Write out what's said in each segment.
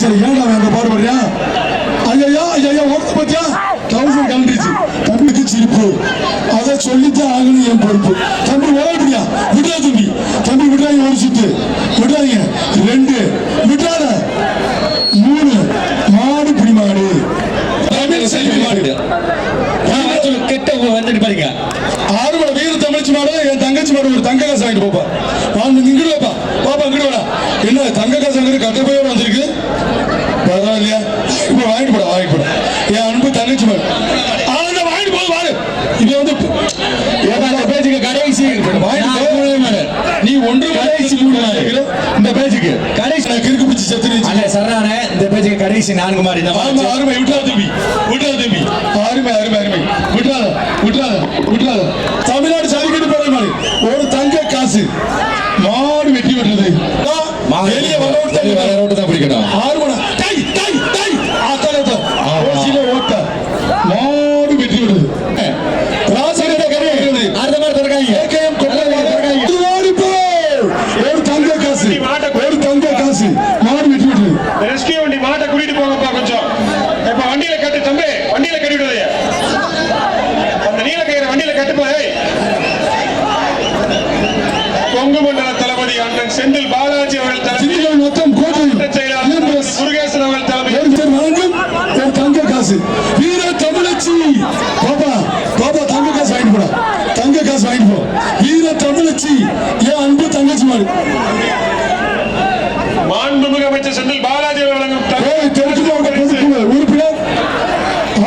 சரி ஏன்டா அங்க பாடுபடுறியா ஐயா ஐயா ஓட்ட பத்தியா? டவுசர் கலந்துருச்சு தம்பிக்கு சிரிப்பு. அதை சொல்லித்தான் ஆகணும் என் பொறுப்பு. தம்பி விளையாடுறியா விடா தம்பி. தம்பி விடுறாங்க ஒரு சுத்து. விடுறாங்க ரெண்டு. விட்டாத. மூணு. மாடு பிடி மாடு. தமிழ் செல்வி மாடு. கிட்ட வந்துட்டு பாருங்க. ஆறுமலை வீர தமிழ்ச்சி மாடு என் தங்கச்சி மாடு ஒரு தங்க காசு வாங்கிட்டு போப்பா. வாங்க இங்கிட்டு வாப்பா. பாப்பா இங்கிட்டு வாடா. என்ன தங்க காசு அங்கிட்டு கட்ட போயோட வந்திருக்கு பரவாயில்லையா இப்போ வாங்கிட்டு போடா வாங்கிட்டு போடா என் அன்பு தங்கச்சி மாடு ஆனா வாங்கிட்டு போது வாரு இது வந்து ஏப்பா, இந்த பேச்சுக்கு கடைசி வாங்கிட்டு நான் மூணே மாடு. நீ ஒன்று கடைசி மூணு மாடு. இந்த பேச்சுக்கு கடைசி நான் கிறுக்கு பிடிச்சி செத்துருச்சு. அல்ல சரணானே இந்த பேச்சுக்கு கடைசி நான்கு மாடு இந்த ஆமா அருமை விட்டுறா தம்பி விட்டுறா தம்பி. அருமை அருமை அருமை. விட்டுறாத விட்டுறாத விட்டுறாத தமிழ்நாடு ஜல்லிக்கட்டு போற மாதிரி ஒரு தங்க காசு மாடு வெட்டி விட்டுறது வெளியே வர வெளிய வர ரோட்டு தான் பிடிக்கணும் ஆறு மணி டை டை டை ஆத்தால ஓசில ஓட்ட மாடு வெட்டி விடுறது ராசகட்ட கரை அடுத்த மாதிரி திறக்காங்க ஏகேஎம் கொட்டை ஓடி போ ஒரு தங்க காசு ஒரு தங்க காசு மாடு வெட்டி விட்டுறது ரெஸ்கியூ வண்டி மாட்டை கூட்டிட்டு போங்கப்பா கொஞ்சம் இப்ப வண்டியில கட்டு தம்பி வண்டியில கட்டி விடுறதைய அந்த நீல கயிறு வண்டியில கட்டுப்பா ஏய். கொங்கு மண்டல தளபதி அண்ணன் செந்தில் பாலாஜி அவர்கள் தலைமையில் மொத்தம் கோட்டை. செயலாளர் முருகேசன் அவர்கள் தலைமையில் வழங்கும் ஒரு தங்க காசு. வீர தமிழச்சி. பாப்பா பாப்பா தங்க காசு வாங்கிட்டு போடா. தங்க காசு வாங்கிட்டு போ. வீர தமிழச்சி. என் அன்பு தங்கச்சி மாடு மாண்புமிகு அமைச்சர் செந்தில் பாலாஜி அவர்கள் தெரிஞ்சுக்கோங்க உறுப்பினர்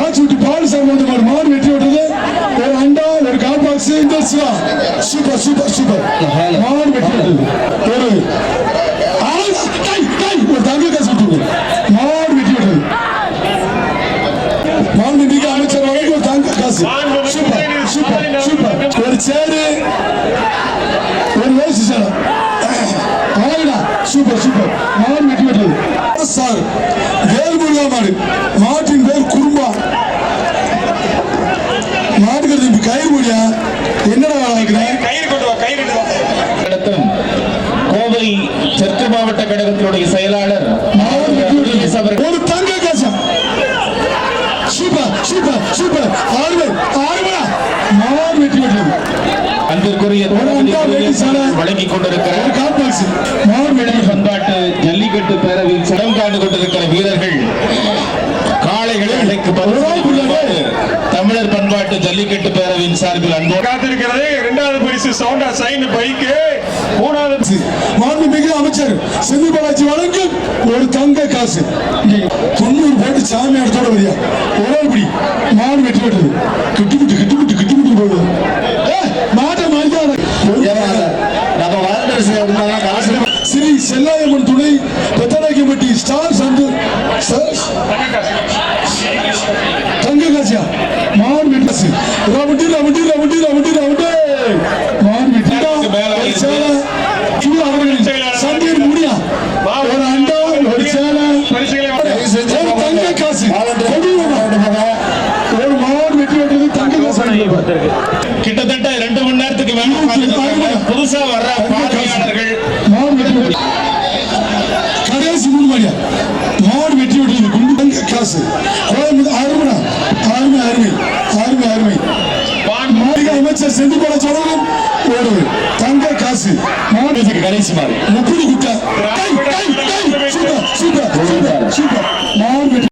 ஆச்சுட்டு பாலசாமி வந்து மாடு மாடு வெட்டி விட்டது. ஒரு அண்டா ஒரு கால் பாக்ஸ். இந்த சூப்பர் சூப்பர் சூப்பர். மாடு விட்டது. சூப்பர் சூப்பர் சூப்பர் ஒரு சேரு ஒரு வேசி சேர் அழகுடா சூப்பர் சூப்பர் மாடு வெட்டி விட்டது சார் வேல்முருகா மாடு. மாட்டின் பேர் குறும்பா மாட்டுக்கிறது இப்ப கயிறு முடியா? என்னடா வளர்க்கிறேன் கயிறு கொண்டு வா கயிறு கோவை தெற்கு மாவட்ட கழகத்தினுடைய செயலாளர் மாடு வெட்டி விட்டது. முருகேசன் அவர்கள் ஒரு தங்க காசம் சூப்பர் சூப்பர் சூப்பர் ஆறுமை ஆறுமடா மாடு வெட்டி விட்டது சாலை. வழங்கிக் ஜல்லிக்கட்டு பேரவையில் சடம் காண்டு கொண்டிருக்கிற வீரர்கள் காளைகளை அழைக்கு தமிழர் பண்பாட்டு ஜல்லிக்கட்டு பேரவையின் சார்பில் அன்போடு காத்திருக்கிறது. இரண்டாவது பரிசு சவுண்டா சைன் பைக்கு. மூணாவது மாண்புமிகு அமைச்சர் செந்தில் பாலாஜி வழங்கும் ஒரு தங்க காசு. தொண்ணூறு போட்டு சாமி இடத்தோட வரியா? ஒரே பிடி. மாடு வெட்டி விட்டது கிட்டு நம்ம காசு ஸ்ரீ செல்லாயம்மன் துணை பெத்தநாயக்கம்பட்டி ஸ்டார் சந்து தங்க காசியா? மாடு வெட்டி காசு ரவுண்டி ரவுண்டி ரவுண்டி ரவுண்டி ரவுண்டி மாடு வெட்டி. சேலை. இது அவர்களின் சந்தையின் முடியா? ஒரு அண்டா ஒரு சேலை. ஒரு தங்க காசு. கொடியவனா. ஒரு மாடு வெட்டி வெட்டது தங்க காசு. கிட்டத்தட்ட ரெண்டு மணி நேரத்துக்கு மேல உட்கார்ந்திருக்காங்க. புதுசா வர்ற பார்வையாளர்கள். கடைசி மூணு மணியா மாடு வெட்டி விட்டது குண்டு காசு. கோயம்புத்தூர் அருமைடா அருமை அருமை. அருமை அருமை. மாளிகை அமைச்சர் செஞ்சு போல சொல்லணும் ஒரு தங்க காசு. மாடு கடைசி மாதிரி முப்பது குட்டை. Super super super super.